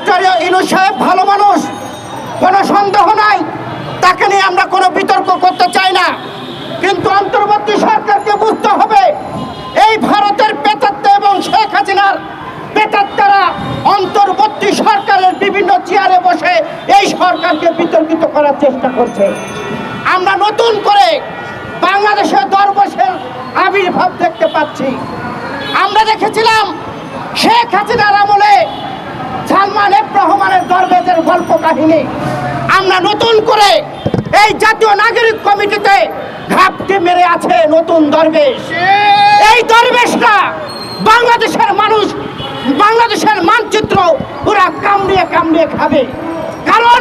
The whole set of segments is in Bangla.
ডক্টর ইনু সাহেব ভালো মানুষ, কোনো সন্দেহ নাই, তাকে নিয়ে আমরা কোনো বিতর্ক করতে চাই না। কিন্তু অন্তর্বর্তী সরকারকে বুঝতে হবে, এই ভারতের পেতাত্তা এবং শেখ হাসিনার পেতাত্তারা অন্তর্বর্তী সরকারের বিভিন্ন চেয়ারে বসে এই সরকারকে বিতর্কিত করার চেষ্টা করছে। আমরা নতুন করে বাংলাদেশের দরবশের আবির্ভাব দেখতে পাচ্ছি। আমরা দেখেছিলাম শেখ হাসিনার আমলে সালমান এফ রহমানের দরবেজের গল্প কাহিনী। আমরা নতুন করে এই জাতীয় নাগরিক কমিটিতে ঘাপটি মেরে আছে নতুন দরবেশ। এই দরবেশটা বাংলাদেশের মানুষ, বাংলাদেশের মানচিত্র ওরা কামড়িয়ে কামড়িয়ে খাবে। কারণ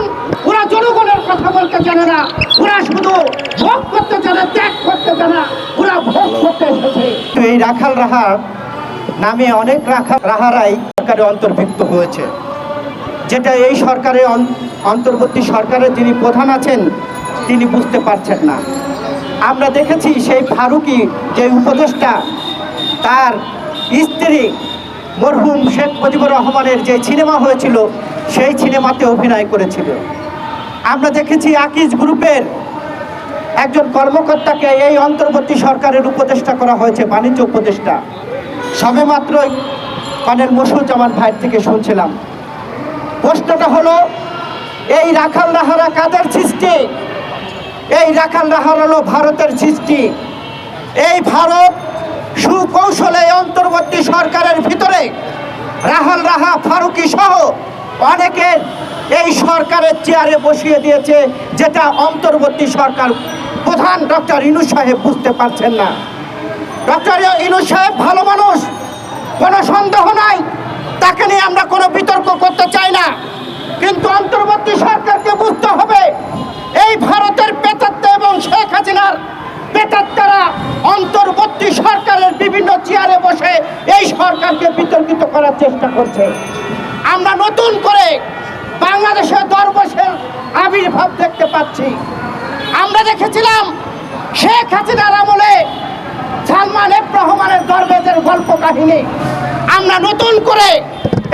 ওরা জনগণের কথা বলতে জানে না, ওরা শুধু ভোগ করতে জানে, ত্যাগ করতে জানে ওরা ভোগ করতে এসেছে। এই রাখাল রাহার নামে অনেক রাখাল রাহারাই সরকারে অন্তর্ভুক্ত হয়েছে। যেটা এই সরকারের অন- অন্তর্বর্তী সরকারের যিনি প্রধান আছেন, তিনি বুঝতে পারছেন না। আমরা দেখেছি সেই ফারুকি যে উপদেষ্টা, তার স্ত্রী মরহুম শেখ মুজিবুর রহমানের যে সিনেমা হয়েছিল, সেই সিনেমাতে অভিনয় করেছিল। আমরা দেখেছি আকিজ গ্রুপের একজন কর্মকর্তাকে এই অন্তর্বর্তী সরকারের উপদেষ্টা করা হয়েছে, বাণিজ্য উপদেষ্টা। সবে মাত্রই কর্নেল মসুজ্জামান ভাইয়ের থেকে শুনছিলাম। প্রশ্নটা হলো, এই রাখাল রাহারা কাদের সৃষ্টি? এই রাখাল রাহার হলো ভারতের সৃষ্টি। এই ভারত সুকৌশলে অন্তর্বর্তী সরকারের ভিতরে রাহাল রাহা, ফারুকি সহ অনেকের এই সরকারের চেয়ারে বসিয়ে দিয়েছে, যেটা অন্তর্বর্তী সরকার প্রধান ডক্টর ইনু সাহেব বুঝতে পারছেন না। ডক্টর ইনু সাহেব ভালো মানুষ কোনো সন্দেহ নাই। তাকে নিয়ে আমরা কোনো বিতর্ক করতে চাই না। কিন্তু অন্তর্বর্তী সরকারকে বুঝতে হবে, এই ভারতের পেতাত্তা এবং শেখ হাসিনার পেতাত্তারা অন্তর্বর্তী সরকারের বিভিন্ন চেয়ারে বসে এই সরকারকে বিতর্কিত করার চেষ্টা করছে। আমরা নতুন করে বাংলাদেশের দরবশের আবির্ভাব দেখতে পাচ্ছি। আমরা দেখেছিলাম শেখ হাসিনার আমলে সালমান এফ রহমানের দরবেজের কাহিনী আমরা নতুন করে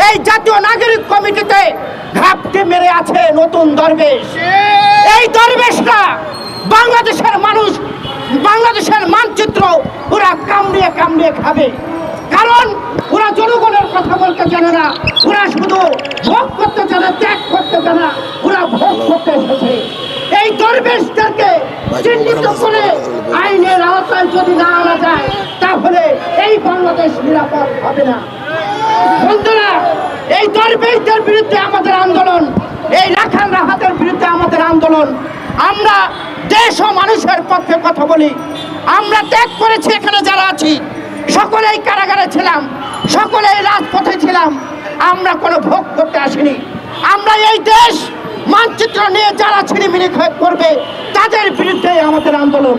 এই জাতীয় নাগরিক কমিটিতে ঘাপটি মেরে আছে নতুন দরবেশ। এই দরবেশটা বাংলাদেশের মানুষ, বাংলাদেশের মানচিত্র ওরা কামড়িয়ে কামড়িয়ে খাবে। কারণ ওরা জনগণের কথা বলতে জানে না, ওরা শুধু ভোগ করতে জানে, ত্যাগ করতে জানে ওরা ভোগ করতে এসেছে। এই দরবেশদেরকে চিহ্নিত করে আইনের আওতায় যদি না আনা যায়, তাহলে এই বাংলাদেশ নিরাপদ হবে না। বন্ধুরা, এই দরবেশদের বিরুদ্ধে আমাদের আন্দোলন, এই রাখাল রাহাতের বিরুদ্ধে আমাদের আন্দোলন। আমরা দেশ ও মানুষের পক্ষে কথা বলি। আমরা ত্যাগ করেছি এখানে যারা আছি। সকলেই কারাগারে ছিলাম, সকলেই রাজপথে ছিলাম। আমরা কোনো ভোগ করতে আসিনি। আমরা এই দেশ মানচিত্র নিয়ে যারা ছিনিমিনি করবে তাদের বিরুদ্ধে আমাদের আন্দোলন।